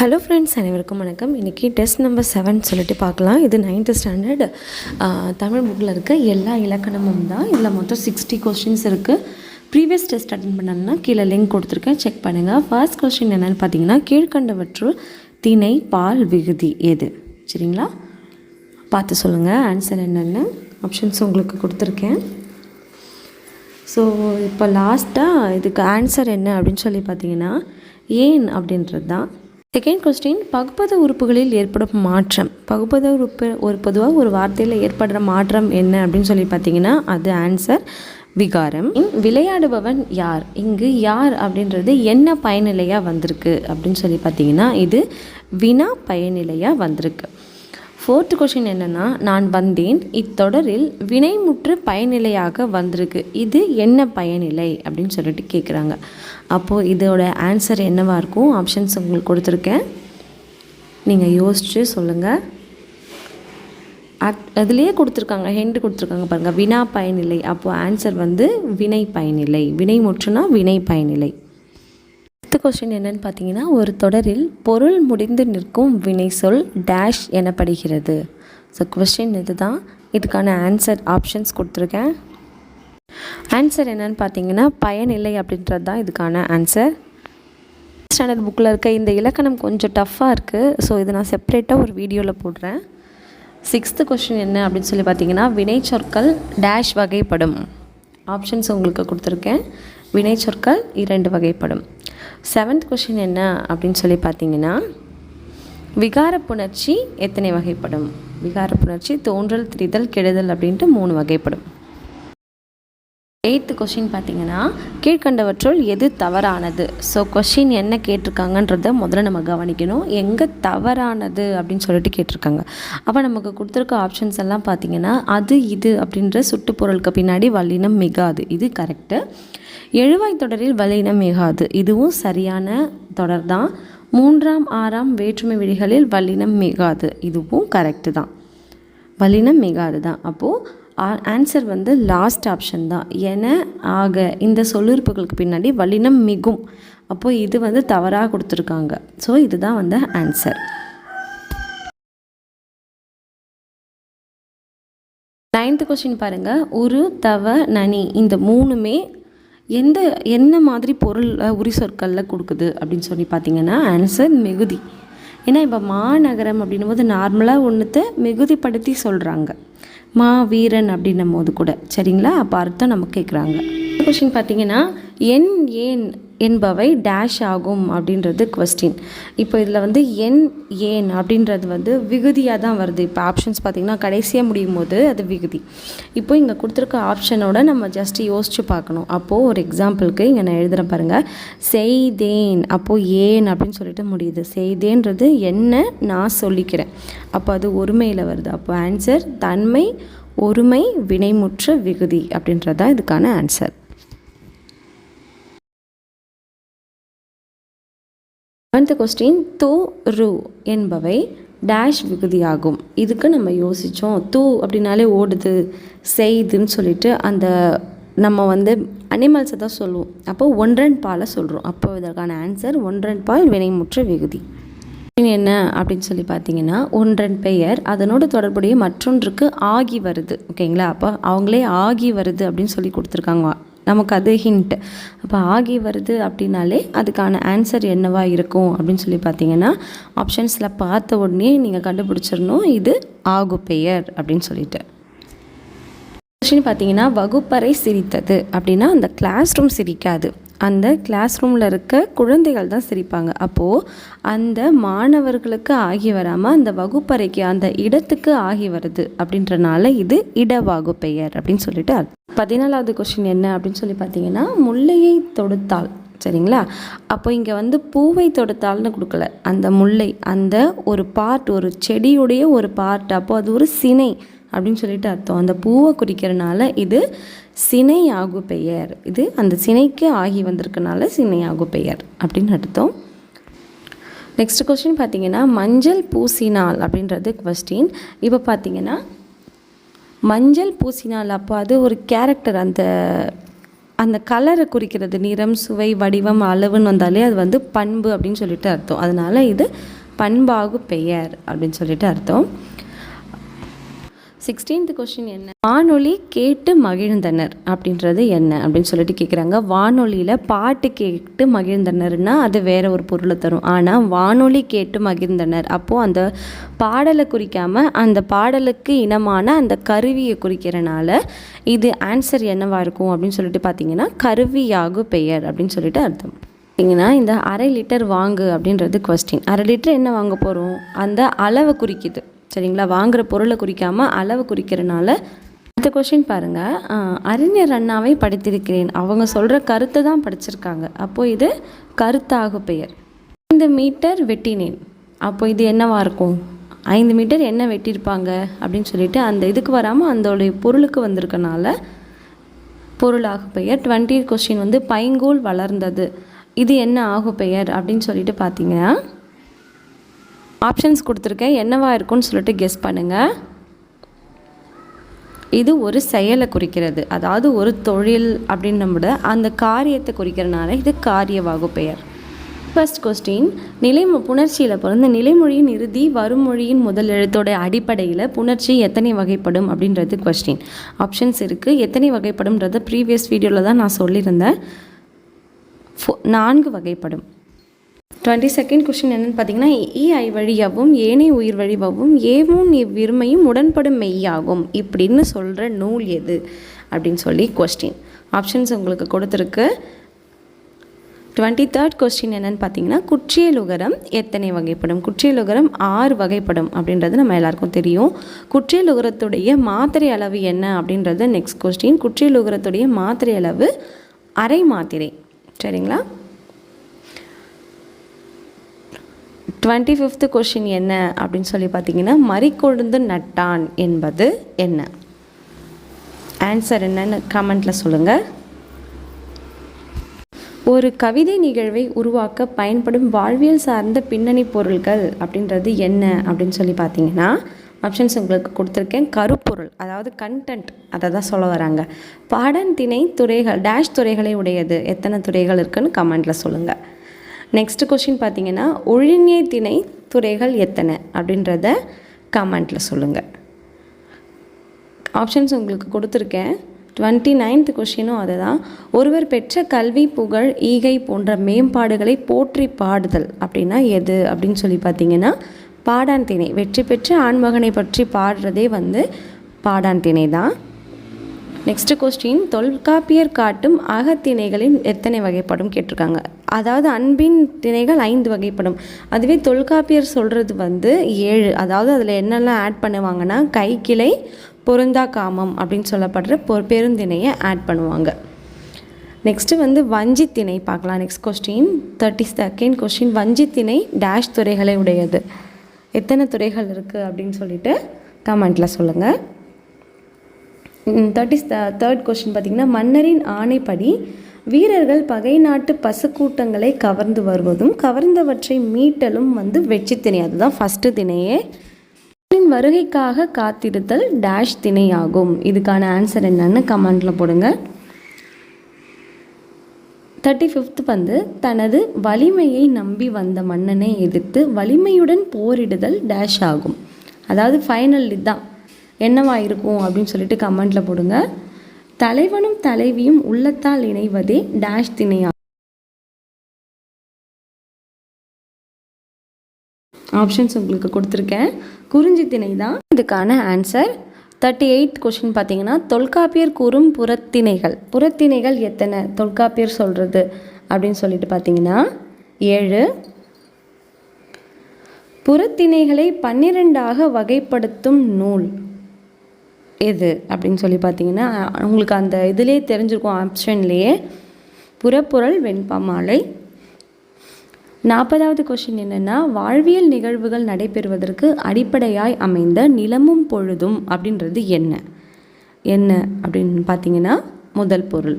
Hello friends அனைவருக்கும் வணக்கம். இன்றைக்கி டெஸ்ட் நம்பர் செவன் சொல்லிட்டு பார்க்கலாம். இது நைன்த்து ஸ்டாண்டர்ட் தமிழ் புக்கில் இருக்க எல்லா இலக்கணமும் தான். இதில் மொத்தம் சிக்ஸ்டி கொஸ்டின்ஸ் இருக்குது ப்ரீவியஸ் டெஸ்ட் அட்டன் பண்ணணும்னா கீழே லிங்க் கொடுத்துருக்கேன். செக் பண்ணுங்கள் ஃபர்ஸ்ட் கொஸ்டின் என்னென்னு பார்த்தீங்கன்னா கீழ்கண்டவற்று திணை பால் விகுதி எது? சரிங்களா? பார்த்து சொல்லுங்கள் ஆன்சர் என்னென்னு ஆப்ஷன்ஸ் உங்களுக்கு கொடுத்துருக்கேன். ஸோ இப்போ லாஸ்ட்டாக இதுக்கு ஆன்சர் என்ன அப்படின்னு சொல்லி பார்த்தீங்கன்னா ஏன் அப்படின்றது தான் செகண்ட் கொஸ்டின் பகுப்பத உறுப்புகளில் ஏற்படும் மாற்றம். பகுப்பத உறுப்பு ஒரு பொதுவாக ஒரு வார்த்தையில் ஏற்படுற மாற்றம் என்ன அப்படின்னு சொல்லி பார்த்தீங்கன்னா அது ஆன்சர் விகாரம். விளையாடுபவன் யார்? இங்கு யார் அப்படின்றது என்ன பயனிலையாக வந்திருக்கு அப்படின்னு சொல்லி பார்த்தீங்கன்னா இது வினா பயனிலையாக வந்திருக்கு. ஃபோர்த்து கொஷின் என்னென்னா நான் வந்தேன். இத்தொடரில் வினைமுற்று பயனிலையாக வந்திருக்கு. இது என்ன பயனிலை? அப்படின்னு சொல்லிட்டு கேட்குறாங்க அப்போது இதோட ஆன்சர் என்னவாக இருக்கும்? ஆப்ஷன்ஸ் உங்களுக்கு கொடுத்துருக்கேன். நீங்கள் யோசித்து சொல்லுங்கள் அட் அதுலேயே கொடுத்துருக்காங்க. ஹெண்டு கொடுத்துருக்காங்க பாருங்கள் வினா பயனிலை. அப்போது ஆன்சர் வந்து வினை பயனிலை. வினை முற்றுனா வினை பயனிலை. அடுத்த கொஸ்டின் என்னன்னு பார்த்தீங்கன்னா ஒரு தொடரில் பொருள் முடிந்து நிற்கும் வினை சொல் டேஷ் எனப்படுகிறது. ஸோ கொஸ்டின் இதுதான். இதுக்கான ஆன்சர் ஆப்ஷன்ஸ் கொடுத்துருக்கேன். ஆன்சர் என்னன்னு பார்த்தீங்கன்னா பயனில்லை அப்படின்றது தான் இதுக்கான ஆன்சர் ஸ்டாண்டர்ட் புக்கில் இருக்க இந்த இலக்கணம் கொஞ்சம் டஃப்பாக இருக்குது ஸோ இது நான் செப்பரேட்டாக ஒரு வீடியோவில் போடுறேன். சிக்ஸ்த்து கொஸ்டின் என்ன அப்படின்னு சொல்லி பார்த்தீங்கன்னா வினை சொற்கள் டேஷ் வகைப்படும். ஆப்ஷன்ஸ் உங்களுக்கு கொடுத்துருக்கேன். வினை சொற்கள் இரண்டு வகைப்படும். செவன்த் கொஷின் என்ன அப்படின்னு சொல்லி பார்த்தீங்கன்னா விகார புணர்ச்சி எத்தனை வகைப்படும்? விகார புணர்ச்சி தோன்றல் திரிதல் கெடுதல் அப்படின்ட்டு மூணு வகைப்படும். எயித்து கொஷின் பார்த்தீங்கன்னா கீழ்கண்டவற்றுள் எது தவறானது? ஸோ கொஷின் என்ன கேட்டிருக்காங்கன்றத முதல்ல நம்ம கவனிக்கணும். எங்கே தவறானது அப்படின்னு சொல்லிட்டு கேட்டிருக்காங்க. அப்போ நமக்கு கொடுத்துருக்க ஆப்ஷன்ஸ் எல்லாம் பார்த்தீங்கன்னா அது இது அப்படின்ற சுட்டுப்பொருளுக்கு பின்னாடி வல்லினம் மிகாது. இது கரெக்டு எழுவாய் தொடரில் வல்லினம் மிகாது. இதுவும் சரியான தொடர் தான் மூன்றாம் ஆறாம் வேற்றுமை விழிகளில் வல்லினம் மிகாது. இதுவும் கரெக்டு தான். வல்லினம் மிகாது தான். அப்போது ஆன்சர் வந்து லாஸ்ட் ஆப்ஷன் தான். என ஆக இந்த சொல்லுறுப்புகளுக்கு பின்னாடி வல்லினம் மிகும். அப்போது இது வந்து தவறாக கொடுத்துருக்காங்க. ஸோ இதுதான் வந்து ஆன்சர் நைன்த்து கொஸ்டின் பாருங்கள் உரு தவ நனி. இந்த மூணுமே எந்த என்ன மாதிரி பொருள் உரி சொற்களில் கொடுக்குது அப்படின்னு சொல்லி பார்த்தீங்கன்னா ஆன்சர் மிகுதி. ஏன்னா இப்போ மாநகரம் அப்படின்னும் போது நார்மலாக ஒன்றுத்தை மிகுதிப்படுத்தி சொல்கிறாங்க மா வீரன் அப்படின்னும் போது கூட. சரிங்களா? அப்போ அர்த்தம் நம்ம கேட்குறாங்க கொஷின் பார்த்தீங்கன்னா என் ஏன் என்பவை டேஷ் ஆகும் அப்படின்றது கொஸ்டின் இப்போ இதில் வந்து என் ஏன் அப்படின்றது வந்து விகுதியாக தான் வருது. இப்போ ஆப்ஷன்ஸ் பார்த்திங்கன்னா கடைசியாக முடியும் போது அது விகுதி. இப்போ இங்கே கொடுத்துருக்க ஆப்ஷனோட நம்ம ஜஸ்ட் யோசித்து பார்க்கணும். அப்போது ஒரு எக்ஸாம்பிளுக்கு இங்கே நான் எழுதுகிறேன் பாருங்கள் செய்தேன். அப்போது ஏன் அப்படின்னு சொல்லிட்டு முடியுது. செய்தேன்றது என்ன நான் சொல்லிக்கிறேன். அப்போ அது ஒருமையில் வருது. அப்போ ஆன்சர் தன்மை ஒருமை வினைமுற்ற விகுதி அப்படின்றது தான் இதுக்கான ஆன்சர் அடுத்த கொஸ்டின் து ரு என்பவை டேஷ் விகுதியாகும். இதுக்கு நம்ம யோசித்தோம் தூ அப்படின்னாலே ஓடுது செய்துன்னு சொல்லிட்டு அந்த நம்ம வந்து அனிமல்ஸை தான் சொல்லுவோம். அப்போ ஒன்றன் பாலை சொல்கிறோம் அப்போ இதற்கான ஆன்சர் ஒன்றன் பால் வினைமுற்ற விகுதி. என்ன அப்படின்னு சொல்லி பார்த்தீங்கன்னா ஒன்றன் பெயர் அதனோடு தொடர்புடைய மற்றொன்றுக்கு ஆகி வருது. ஓகேங்களா? அப்போ அவங்களே ஆகி வருது அப்படின்னு சொல்லி கொடுத்துருக்காங்க. நமக்கு அது ஹிண்ட் அப்போ ஆகி வருது அப்படின்னாலே அதுக்கான ஆன்சர் என்னவா இருக்கும் அப்படின்னு சொல்லி பார்த்தீங்கன்னா ஆப்ஷன்ஸில் பார்த்த உடனே நீங்கள் கண்டுபிடிச்சிடணும் இது ஆகு பெயர் அப்படின்னு சொல்லிட்டு. கொஸ்டின் பார்த்தீங்கன்னா வகுப்பறை சிரித்தது அப்படின்னா அந்த கிளாஸ் ரூம் சிரிக்காது. அந்த கிளாஸ் ரூமில் இருக்க குழந்தைகள் தான் சிரிப்பாங்க. அப்போது அந்த மாணவர்களுக்கு ஆகி வராமல் அந்த வகுப்பறைக்கு அந்த இடத்துக்கு ஆகி வருது அப்படின்றனால இது இடவாகு பெயர் அப்படின்னு சொல்லிட்டு பதினாலாவது கொஸ்டின் என்ன அப்படின்னு சொல்லி பார்த்தீங்கன்னா முல்லையை தொடுத்தால் சரிங்களா? அப்போ இங்கே வந்து பூவை தொடுத்தால்னு கொடுக்கல. அந்த முல்லை அந்த ஒரு பார்ட் ஒரு செடியுடைய ஒரு பார்ட் அப்போது அது ஒரு சினை அப்படின்னு சொல்லிட்டு அர்த்தம். அந்த பூவை குறிக்கிறனால இது சினை ஆகு பெயர். இது அந்த சினைக்கு ஆகி வந்திருக்கனால சினை ஆகு பெயர் அப்படின்னு அர்த்தம். நெக்ஸ்ட் கொஸ்டின் பார்த்தீங்கன்னா மஞ்சள் பூசினால் அப்படின்றது கொஸ்டின் இப்போ பார்த்தீங்கன்னா மஞ்சள் பூசினால் அப்போ அது ஒரு கேரக்டர் அந்த அந்த கலரை குறிக்கிறது நிறம் சுவை வடிவம் அளவுன்னு வந்தாலே அது வந்து பண்பு அப்படின்னு சொல்லிட்டு அர்த்தம். அதனால் இது பண்பாகு பெயர் அப்படின்னு சொல்லிட்டு அர்த்தம். சிக்ஸ்டீன்த் கொஸ்டின் என்ன? வானொலி கேட்டு மகிழ்ந்தனர் அப்படின்றது என்ன அப்படின்னு சொல்லிட்டு கேட்குறாங்க வானொலியில் பாட்டு கேட்டு மகிழ்ந்தனர்னா அது வேற ஒரு பொருளை தரும். ஆனால் வானொலி கேட்டு மகிழ்ந்தனர். அப்போது அந்த பாடலை குறிக்காமல் அந்த பாடலுக்கு இனமான அந்த கருவியை குறிக்கிறனால இது ஆன்சர் என்னவாக இருக்கும் அப்படின்னு சொல்லிட்டு பார்த்தீங்கன்னா கருவியாகு பெயர் அப்படின்னு சொல்லிட்டு அர்த்தம். பார்த்தீங்கன்னா இந்த அரை லிட்டர் வாங்கு அப்படின்றது கொஸ்டின் அரை லிட்டர் என்ன வாங்க போகிறோம் அந்த அளவை குறிக்குது. சரிங்களா? வாங்குகிற பொருளை குறிக்காமல் அளவு குறிக்கிறனால அடுத்த கொஷின் பாருங்கள் அறிஞர் அண்ணாவை படித்திருக்கிறேன். அவங்க சொல்கிற கருத்தை தான் படிச்சிருக்காங்க. அப்போது இது கருத்தாகு பெயர். ஐந்து மீட்டர் வெட்டினேன். அப்போ இது என்னவா இருக்கும்? ஐந்து மீட்டர் என்ன வெட்டியிருப்பாங்க? அப்படின்னு சொல்லிட்டு அந்த இதுக்கு வராமல் அதோடைய பொருளுக்கு வந்திருக்கனால பொருளாக பெயர். டுவெண்ட்டி கொஸ்டின் வந்து பைங்கோல் வளர்ந்தது. இது என்ன ஆகு பெயர்? அப்படின்னு சொல்லிட்டு பார்த்தீங்கன்னா ஆப்ஷன்ஸ் கொடுத்துருக்கேன். என்னவா இருக்கும்னு சொல்லிட்டு கெஸ் பண்ணுங்கள் இது ஒரு செயலை குறிக்கிறது. அதாவது ஒரு தொழில் அப்படின்னு விட அந்த காரியத்தை குறிக்கிறனால இது காரியவாகு பெயர். ஃபர்ஸ்ட் கொஸ்டின் நிலை புணர்ச்சியில் பிறந்த நிலைமொழியின் இறுதி வருமொழியின் முதல் எழுத்தோட அடிப்படையில் புணர்ச்சி எத்தனை வகைப்படும் அப்படின்றது கொஸ்டின் ஆப்ஷன்ஸ் இருக்குது எத்தனை வகைப்படும்ன்றத ப்ரீவியஸ் வீடியோவில் தான் நான் சொல்லியிருந்தேன். ஃபோ- நான்கு வகைப்படும். டுவெண்ட்டி செகண்ட் கொஷின் என்னன்னு பார்த்தீங்கன்னா இ ஐ வழியாகவும் ஏனை உயிர் வழியாகவும் ஏவும் இவ்விருமையும் உடன்படும் மெய்யாகும். இப்படின்னு சொல்கிற நூல் எது? அப்படின்னு சொல்லி கொஸ்டின் ஆப்ஷன்ஸ் உங்களுக்கு கொடுத்துருக்கு. டுவெண்ட்டி தேர்ட் கொஸ்டின் என்னன்னு பார்த்தீங்கன்னா குற்றியலுகரம் எத்தனை வகைப்படும்? குற்றியலுகரம் ஆறு வகைப்படும் அப்படின்றது நம்ம எல்லாருக்கும் தெரியும். குற்றியலுகரத்துடைய மாத்திரை அளவு என்ன அப்படின்றது நெக்ஸ்ட் கொஸ்டின் குற்றியலுகரத்துடைய மாத்திரை அளவு அரை மாத்திரை. சரிங்களா? டுவெண்ட்டி ஃபிஃப்த்து கொஷின் என்ன அப்படின்னு சொல்லி பார்த்தீங்கன்னா மறிக்கொழுந்து நட்டான் என்பது என்ன? ஆன்சர் என்னன்னு கமெண்ட்டில் சொல்லுங்கள் ஒரு கவிதை நிகழ்வை உருவாக்க பயன்படும் வாழ்வியல் சார்ந்த பின்னணி பொருள்கள் அப்படின்றது என்ன அப்படின்னு சொல்லி பார்த்தீங்கன்னா ஆப்ஷன்ஸ் உங்களுக்கு கொடுத்துருக்கேன். கருப்பொருள் அதாவது கண்டென்ட் அதை தான் சொல்ல வராங்க. பாடன் திணை துறைகள் டேஷ் துறைகளை உடையது எத்தனை துறைகள் இருக்குன்னு கமெண்ட்டில் சொல்லுங்கள் நெக்ஸ்ட் கொஷின் பார்த்தீங்கன்னா ஒழிஞை திணை துறைகள் எத்தனை? அப்படின்றத கமெண்ட்டில் சொல்லுங்கள் ஆப்ஷன்ஸ் உங்களுக்கு கொடுத்துருக்கேன். டுவெண்ட்டி நைன்த் கொஷினும் அதை தான் ஒருவர் பெற்ற கல்வி புகழ் ஈகை போன்ற மேம்பாடுகளை போற்றி பாடுதல் அப்படின்னா எது அப்படின்னு சொல்லி பார்த்தீங்கன்னா பாடான் திணை வெற்றி பெற்று ஆண்மகனை பற்றி பாடுறதே வந்து பாடான் திணை தான். நெக்ஸ்ட் கொஸ்டின் தொல்காப்பியர் காட்டும் அகத்திணைகளின் எத்தனை வகைப்படும்? கேட்டிருக்காங்க. அதாவது அன்பின் திணைகள் ஐந்து வகைப்படும். அதுவே தொல்காப்பியர் சொல்கிறது வந்து ஏழு. அதாவது அதில் என்னெல்லாம் ஆட் பண்ணுவாங்கன்னா கைக்கிளை பொருந்தா காமம் அப்படின்னு சொல்லப்படுற பொ பெருந்திணையை ஆட் பண்ணுவாங்க. நெக்ஸ்ட்டு வந்து வஞ்சித்திணை பார்க்கலாம். Next question thirty second question வஞ்சித்திணை dash துறைகளை உடையது. எத்தனை துறைகள் இருக்குது அப்படின்னு சொல்லிட்டு கமெண்ட்டில் சொல்லுங்கள் தேர்ட்டி தேர்ட் கொஸ்டின் பார்த்திங்கன்னா மன்னரின் ஆணைப்படி வீரர்கள் பகை நாட்டு பசுக்கூட்டங்களை கவர்ந்து வருவதும் கவர்ந்தவற்றை மீட்டலும் வந்து வெற்றி திணை. அதுதான் ஃபஸ்ட்டு திணையே. வருகைக்காக காத்திருத்தல் டேஷ் திணையாகும். இதுக்கான ஆன்சர் என்னன்னு கமெண்ட்டில் போடுங்க. தேர்ட்டி ஃபிஃப்த் வந்து தனது வலிமையை நம்பி வந்த மன்னனை எதிர்த்து வலிமையுடன் போரிடுதல் டேஷ் ஆகும். அதாவது ஃபைனல் இதுதான். என்னவா இருக்கும் அப்படின்னு சொல்லிட்டு கமெண்ட்டில் போடுங்க. தலைவனும் தலைவியும் உள்ளத்தால் இணைவதே டேஷ் திணையா ஆப்ஷன்ஸ் உங்களுக்கு கொடுத்துருக்கேன். குறிஞ்சி திணை தான். இதுக்கான ஆன்சர் தேர்ட்டி எயிட் கொஷின் பார்த்தீங்கன்னா தொல்காப்பியர் கூறும் புறத்திணைகள். புறத்திணைகள் எத்தனை? தொல்காப்பியர் சொல்கிறது அப்படின்னு சொல்லிட்டு பார்த்தீங்கன்னா ஏழு. புறத்திணைகளை பன்னிரெண்டாக வகைப்படுத்தும் நூல். எது அப்படின்னு சொல்லி பார்த்தீங்கன்னா உங்களுக்கு அந்த இதுலேயே தெரிஞ்சிருக்கும் ஆப்ஷன்லேயே புறப்புறல் வெண்பாமாலை. நாற்பதாவது கொஷின் என்னென்னா வாழ்வியல் நிகழ்வுகள் நடைபெறுவதற்கு அடிப்படையாய் அமைந்த நிலமும் பொழுதும் அப்படின்றது என்ன? என்ன அப்படின்னு பார்த்தீங்கன்னா முதல் பொருள்.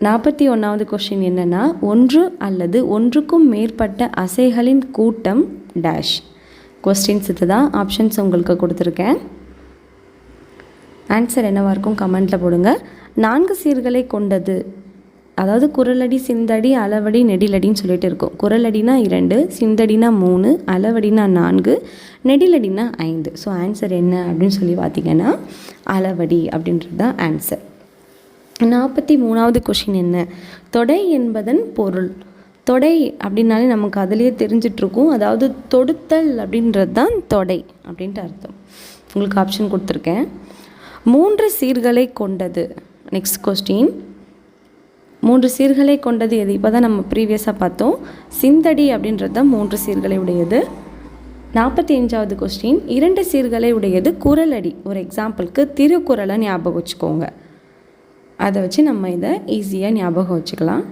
நாற்பத்தி ஒன்றாவது கொஷின் என்னென்னா ஒன்று அல்லது ஒன்றுக்கும் மேற்பட்ட அசைகளின் கூட்டம் டேஷ் கொஸ்டின்ஸ் இது தான் ஆப்ஷன்ஸ் உங்களுக்கு கொடுத்துருக்கேன். ஆன்சர் என்னவாக இருக்கும்? கமெண்ட்டில் போடுங்க. நான்கு சீர்களை கொண்டது. அதாவது குரலடி சிந்தடி அளவடி நெடிலடின்னு சொல்லிட்டு இருக்கும். குரலடினா இரண்டு சிந்தடினா மூணு அளவடினா நான்கு நெடிலடினா ஐந்து. ஸோ ஆன்சர் என்ன அப்படின்னு சொல்லி பார்த்தீங்கன்னா அளவடி அப்படின்றது தான் ஆன்சர் நாற்பத்தி மூணாவது கொஷின் என்ன? தொடை என்பதன் பொருள். தொடை அப்படின்னாலே நமக்கு அதிலேயே தெரிஞ்சிட்ருக்கும். அதாவது தொடுத்தல் அப்படின்றது தான் தொடை அப்படின்ட்டு அர்த்தம். உங்களுக்கு ஆப்ஷன் கொடுத்துருக்கேன். மூன்று சீர்களை கொண்டது. நெக்ஸ்ட் கொஸ்டின் மூன்று சீர்களை கொண்டது எது? இப்போ தான் நம்ம ப்ரீவியஸாக பார்த்தோம். சிந்தடி அப்படின்றது தான் மூன்று சீர்களை உடையது. நாற்பத்தி அஞ்சாவது கொஸ்டின் இரண்டு சீர்களை உடையது குரலடி. ஒரு எக்ஸாம்பிளுக்கு திருக்குறளை ஞாபகம் வச்சுக்கோங்க. அதை வச்சு நம்ம இதை ஈஸியாக ஞாபகம் வச்சுக்கலாம்.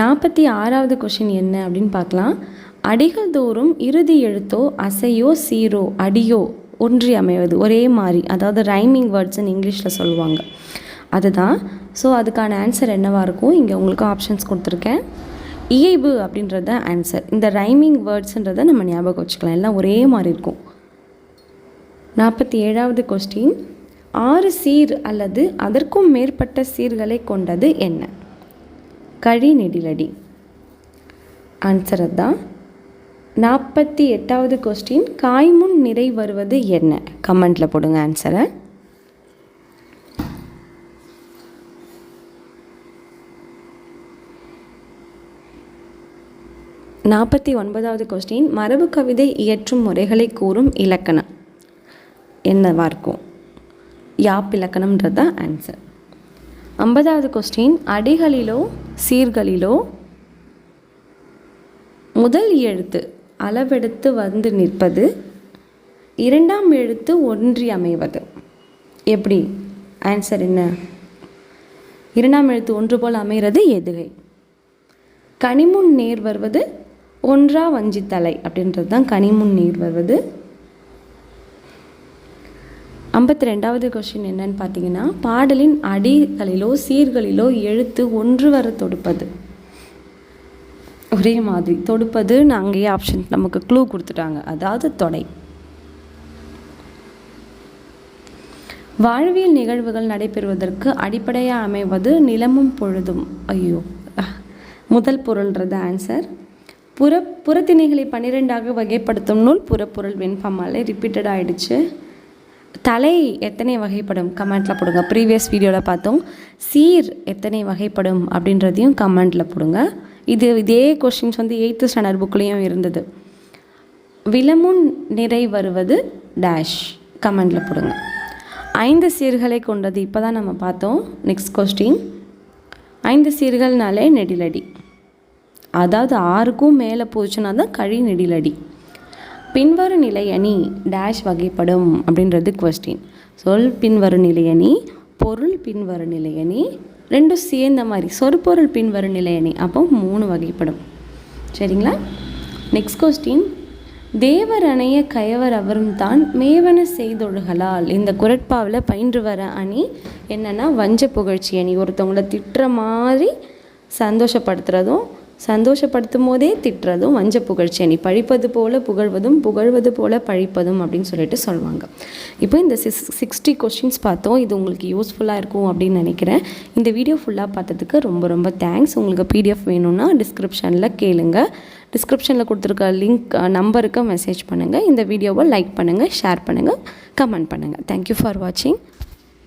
நாற்பத்தி ஆறாவது கொஷின் என்ன அப்படின்னு பார்க்கலாம். அடிகள் தோறும் இறுதி எழுத்தோ அசையோ சீரோ அடியோ ஒன்றி அமைவது ஒரே மாதிரி அதாவது ரைமிங் வேர்ட்ஸ்ன்னு இங்கிலீஷில் சொல்லுவாங்க. அதுதான். ஸோ அதுக்கான ஆன்சர் என்னவாக இருக்கும்? இங்கே உங்களுக்கு ஆப்ஷன்ஸ் கொடுத்துருக்கேன். இயைபு அப்படின்றது தான் ஆன்சர் இந்த ரைமிங் வேர்ட்ஸுன்றதை நம்ம ஞாபகம் வச்சுக்கலாம். எல்லாம் ஒரே மாதிரி இருக்கும். நாற்பத்தி ஏழாவது கொஸ்டின் ஆறு சீர் அல்லது அதற்கும் மேற்பட்ட சீர்களை கொண்டது என்ன? கழி நெடிலடி. ஆன்சர் அதுதான். நாற்பத்தி எட்டாவது கொஸ்டின் காய்முன் நிறை வருவது என்ன? கமெண்ட்டில் போடுங்க ஆன்சரை நாற்பத்தி ஒன்பதாவது கொஸ்டின் மரபு கவிதை இயற்றும் முறைகளை கூறும் இலக்கணம். என்னவா இருக்கும் யாப் இலக்கணம்ன்றது? தான் ஆன்சர் ஐம்பதாவது கொஸ்டின் அடிகளிலோ சீர்களிலோ முதல் எழுத்து அளவெடுத்து வந்து நிற்பது. இரண்டாம் எழுத்து ஒன்றி அமைவது. எப்படி? ஆன்சர் என்ன? இரண்டாம் எழுத்து ஒன்று போல் அமைகிறது எதுகை கனிமுன் நேர் வருவது ஒன்றா வஞ்சித்தலை அப்படின்றது தான் கனிமுன் நீர் வருவது. ஐம்பத்தி ரெண்டாவது கொஷின் என்னன்னு பார்த்தீங்கன்னா பாடலின் அடிகளிலோ சீர்களிலோ எழுத்து ஒன்று வர தொடுப்பது. ஒரே மாதிரி. தொடுப்பது அங்கேயே ஆப்ஷன் நமக்கு க்ளூ கொடுத்துட்டாங்க. அதாவது தொடை. வாழ்வியல் நிகழ்வுகள் நடைபெறுவதற்கு அடிப்படையாக அமைவது நிலமும் பொழுதும். ஐயோ. முதல் பொருள்ன்றது ஆன்சர் புற புறத்திணைகளை பன்னிரெண்டாக வகைப்படுத்தும் நூல் புறப்பொருள் வெண்பாமாலே ரிப்பீட்டட் ஆகிடுச்சு தலை எத்தனை வகைப்படும்? கமெண்ட்டில் போடுங்க. ப்ரீவியஸ் வீடியோவில் பார்த்தோம். சீர் எத்தனை வகைப்படும் அப்படின்றதையும் கமெண்ட்டில் போடுங்க. இது இதே கொஷின்ஸ் வந்து எயித்து ஸ்டாண்டர்ட் புக்லேயும் இருந்தது. விலமுன் நிறை வருவது டேஷ் கமெண்டில் போடுங்க. ஐந்து சீர்களை கொண்டது. இப்போ தான் நம்ம பார்த்தோம். நெக்ஸ்ட் கொஸ்டின் ஐந்து சீர்கள்னாலே நெடிலடி. அதாவது ஆறுக்கும் மேலே போச்சுன்னா தான் கழி நெடிலடி. பின்வரும் நிலையணி டேஷ் வகைப்படும் அப்படின்றது கொஸ்டின் சொல் பின்வரும் நிலையணி பொருள் பின்வரும் நிலையணி ரெண்டும் சேர்ந்த மாதிரி. சொற்பொருள் பின்வரும் நிலையணி. அப்போ மூணு வகைப்படும். சரிங்களா? நெக்ஸ்ட் கொஸ்டின் தேவர் அணைய கயவர் அவரும் தான் மேவன செய்தொழுகலால் இந்த குரட்பாவில் பயின்று வர அணி என்னென்னா வஞ்ச புகழ்ச்சி அணி. ஒருத்தவங்களை திட்டுற மாதிரி சந்தோஷப்படுத்துகிறதும் சந்தோஷப்படுத்தும் போதே திட்டுறதும் வஞ்ச புகழ்ச்சி அணி. பழிப்பது போல புகழ்வதும் புகழ்வது போல பழிப்பதும் அப்படின்னு சொல்லிட்டு சொல்லுவாங்க இப்போ இந்த சிக்ஸ் சிக்ஸ்டி கொஸ்டின்ஸ் பார்த்தோம். இது உங்களுக்கு யூஸ்ஃபுல்லாக இருக்கும் அப்படின்னு நினைக்கிறேன். இந்த வீடியோ ஃபுல்லாக பார்த்ததுக்கு ரொம்ப ரொம்ப தேங்க்ஸ் உங்களுக்கு பிடிஎஃப் வேணும்னா டிஸ்கிரிப்ஷனில் கேளுங்க. டிஸ்கிரிப்ஷனில் கொடுத்துருக்க லிங்க் நம்பருக்கு மெசேஜ் பண்ணுங்கள் இந்த வீடியோவை லைக் பண்ணுங்கள் ஷேர் பண்ணுங்கள் கமெண்ட் பண்ணுங்கள் தேங்க்யூ ஃபார் வாட்சிங்